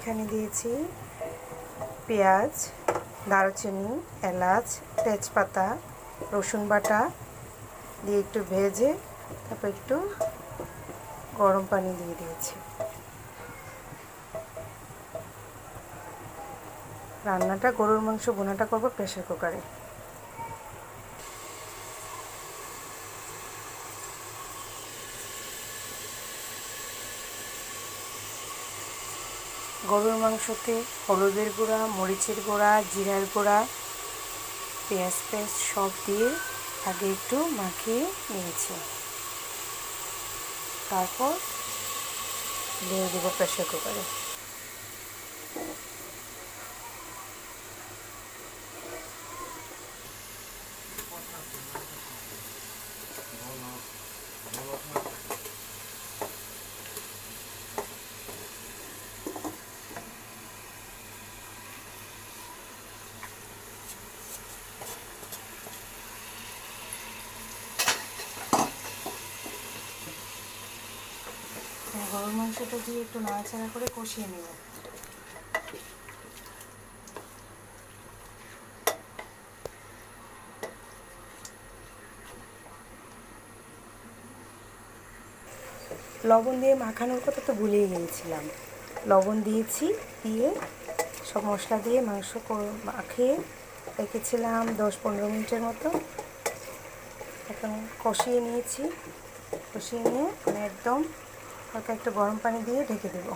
এখানে দিয়েছি পেঁয়াজ, দারুচিনি, এলাচ, তেজপাতা, রসুন বাটা দিয়ে একটু ভেজে তারপর একটু গরম পানি দিয়ে দিয়েছি। রান্নাটা গরুর মাংস বোনাটা করব প্রেশার কুকারে গরুর মাংসতে হলুদের গুঁড়া, মরিচের গুঁড়া, জিরার গুঁড়া, পেঁয়াজ পেঁয়াজ সব দিয়ে আগে একটু মাখিয়ে নিয়েছি। তারপর দিয়ে দেবো প্রেশার কুকারে গরুর মাংসটা দিয়ে একটু নাড়াচাড়া করে কষিয়ে নেব। লবণ দিয়ে মাখানোর কথা তো ভুলেই গিয়েছিলাম। লবণ দিয়েছি, দিয়ে সব মশলা দিয়ে মাংস মাখিয়ে রেখেছিলাম দশ পনেরো মিনিটের মতো। এখন কষিয়ে নিয়েছি। কষিয়ে নিয়ে একদম হালকা একটু গরম পানি দিয়ে ঢেকে দেবো।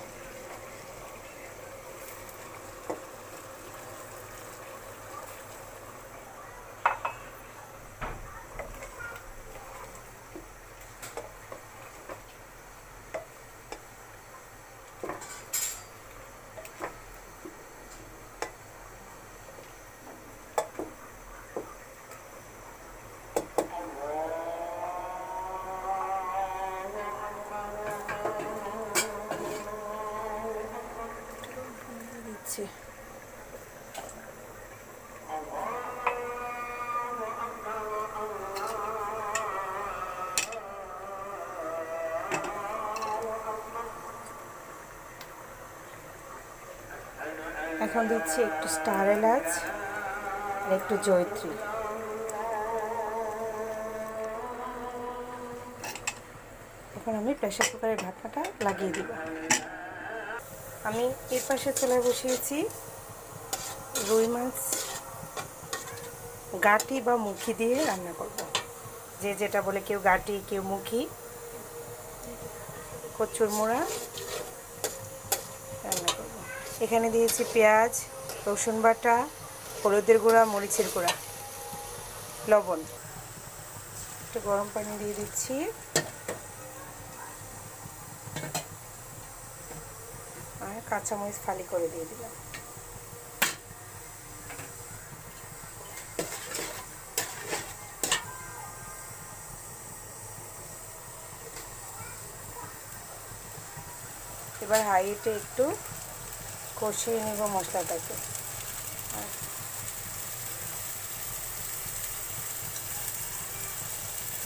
দিচ্ছি এখন দিচ্ছি একটু স্টার এলাচ আর একটু জয়ত্রী। এখন আমি প্রেশার কুকারের ঢাকনাটা লাগিয়ে দিব আমি এর পাশে চলে বসিয়েছি রুই মাছ, গাটি বা মুখি দিয়ে রান্না করব। যে যেটা বলে কেউ গাটি, কেউ মুখি, কচুর মোড়া, রান্না করব। এখানে দিয়েছি পেঁয়াজ, রসুন বাটা, হলুদের গুঁড়া, মরিচের গুঁড়া, লবণ। একটু গরম পানি দিয়ে দিচ্ছি। আর কাঁচামরিচ ফালি করে দিয়ে দিলাম। এবার হাইটে একটু কষিয়ে নেব মশলাটাকে।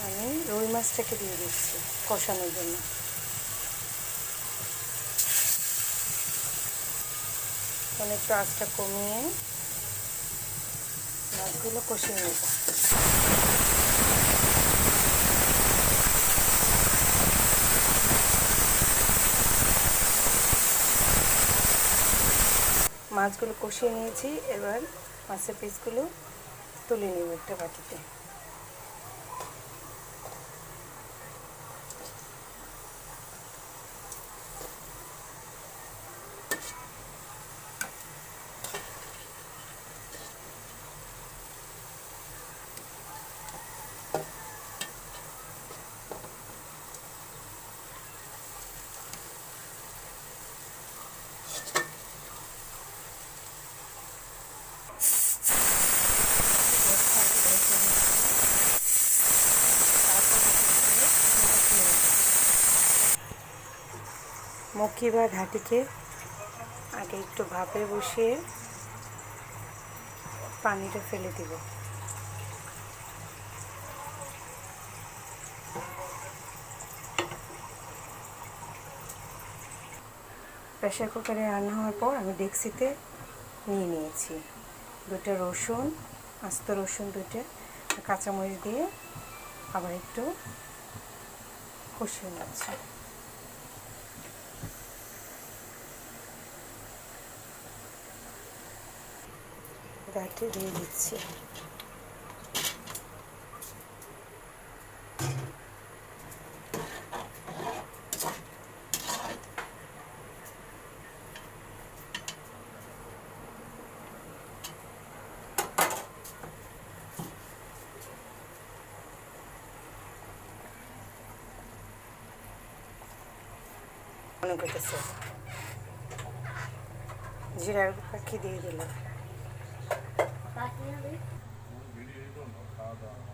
আমি রুই মাছটাকে দিয়ে দিচ্ছি কষানোর জন্য। এখন একটু আঁচটা কমিয়ে মাছগুলো কষিয়ে নেব। মাছগুলো কষিয়ে নিয়েছি, এবার মাছের পিসগুলো তুলে নেব একটা বাটিতে। মুখি বা ঘাটিকে আগে একটু ভাপে বসিয়ে পানিটা ফেলে দিব। প্রেশার কুকারে রান্না হওয়ার পর আমি ডেক্সিতে নিয়ে নিয়েছি দুটো রসুন, আস্ত রসুন দুটো কাঁচামরিচ দিয়ে আবার একটু কষিয়ে নিচ্ছি। গাঠে দিয়ে দিচ্ছি। মনে করতেছে। জিরার পাখি দিয়ে দিলাম। খাওয়া দাওয়া।